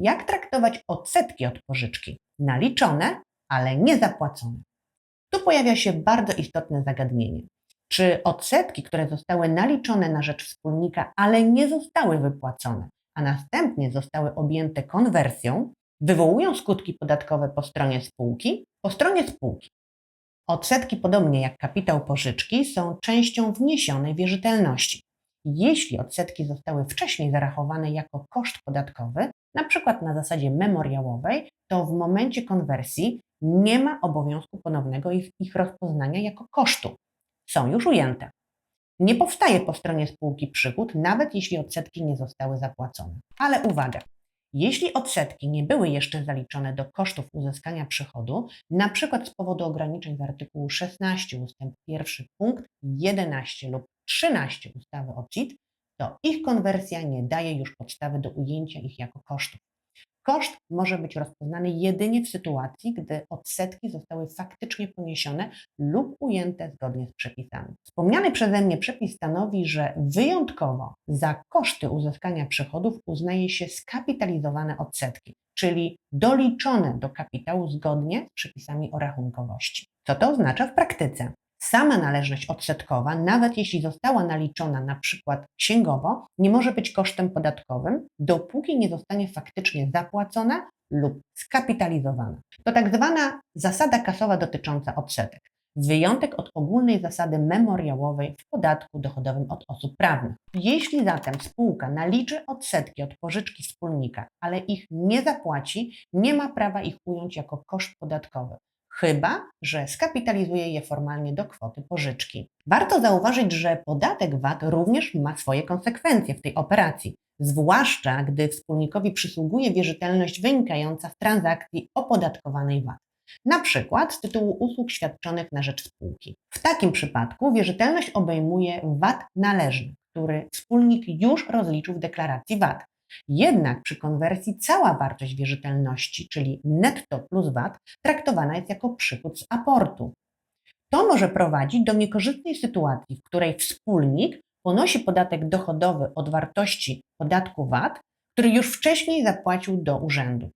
jak traktować odsetki od pożyczki, naliczone, ale nie zapłacone. Tu pojawia się bardzo istotne zagadnienie. Czy odsetki, które zostały naliczone na rzecz wspólnika, ale nie zostały wypłacone, a następnie zostały objęte konwersją, wywołują skutki podatkowe po stronie spółki? Po stronie spółki. Odsetki, podobnie jak kapitał pożyczki, są częścią wniesionej wierzytelności. Jeśli odsetki zostały wcześniej zarachowane jako koszt podatkowy, na przykład na zasadzie memoriałowej, to w momencie konwersji nie ma obowiązku ponownego ich, ich rozpoznania jako kosztu. Są już ujęte. Nie powstaje po stronie spółki przychód, nawet jeśli odsetki nie zostały zapłacone. Ale uwaga! Jeśli odsetki nie były jeszcze zaliczone do kosztów uzyskania przychodu, na przykład z powodu ograniczeń z artykułu 16 ust. 1 punkt 11 lub 13 ustawy o CIT, to ich konwersja nie daje już podstawy do ujęcia ich jako kosztów. Koszt może być rozpoznany jedynie w sytuacji, gdy odsetki zostały faktycznie poniesione lub ujęte zgodnie z przepisami. Wspomniany przeze mnie przepis stanowi, że wyjątkowo za koszty uzyskania przychodów uznaje się skapitalizowane odsetki, czyli doliczone do kapitału zgodnie z przepisami o rachunkowości. Co to oznacza w praktyce? Sama należność odsetkowa, nawet jeśli została naliczona na przykład księgowo, nie może być kosztem podatkowym, dopóki nie zostanie faktycznie zapłacona lub skapitalizowana. To tak zwana zasada kasowa dotycząca odsetek. Wyjątek od ogólnej zasady memoriałowej w podatku dochodowym od osób prawnych. Jeśli zatem spółka naliczy odsetki od pożyczki wspólnika, ale ich nie zapłaci, nie ma prawa ich ująć jako koszt podatkowy chyba że skapitalizuje je formalnie do kwoty pożyczki. Warto zauważyć, że podatek VAT również ma swoje konsekwencje w tej operacji, zwłaszcza gdy wspólnikowi przysługuje wierzytelność wynikająca z transakcji opodatkowanej VAT. Na przykład z tytułu usług świadczonych na rzecz spółki. W takim przypadku wierzytelność obejmuje VAT należny, który wspólnik już rozliczył w deklaracji VAT. Jednak przy konwersji cała wartość wierzytelności, czyli netto plus VAT, traktowana jest jako przychód z aportu. To może prowadzić do niekorzystnej sytuacji, w której wspólnik ponosi podatek dochodowy od wartości podatku VAT, który już wcześniej zapłacił do urzędu.